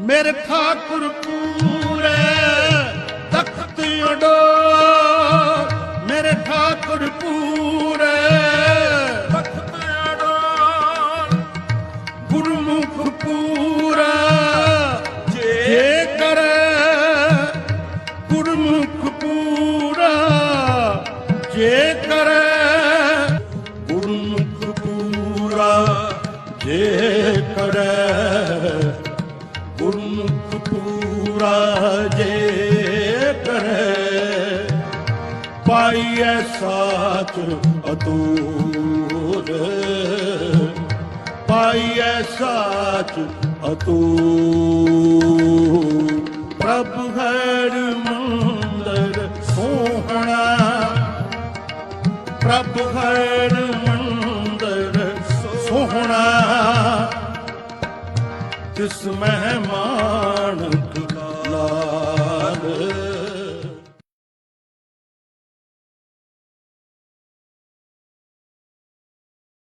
ਮੇਰੇ ਠਾਕੁਰ ਪੂਰੇ ਤਖਤ ਅਡੋ ਮੇਰੇ ਠਾਕੁਰ ਪੂਰੇ ਤਖਤ ਅਡੋ ਗੁਰਮੁਖ ਪੂਰਾ ਜੇ ਕਰੇ ਗੁਰਮੁਖ ਪੂਰਾ, ਜੇ ਕਰੇ ਗੁਰਮੁਖ ਪੂਰਾ, ਜੇ ਕਰੇ ਗੁਰਮੁਖ ਪੂਰਾ ਜੇ ਕਰੇ ਪਾਈਐ ਸਾਚ ਅਤੂਰ, ਪਾਈਐ ਸਾਚ ਅਤੂ ਪ੍ਰਭ ਹਰ ਮੰਦਰ ਸੋਹਣਾ, ਪ੍ਰਭ ਹਰ ਮੰਦਰ ਤਿਸ ਮਹਿਮਾਨ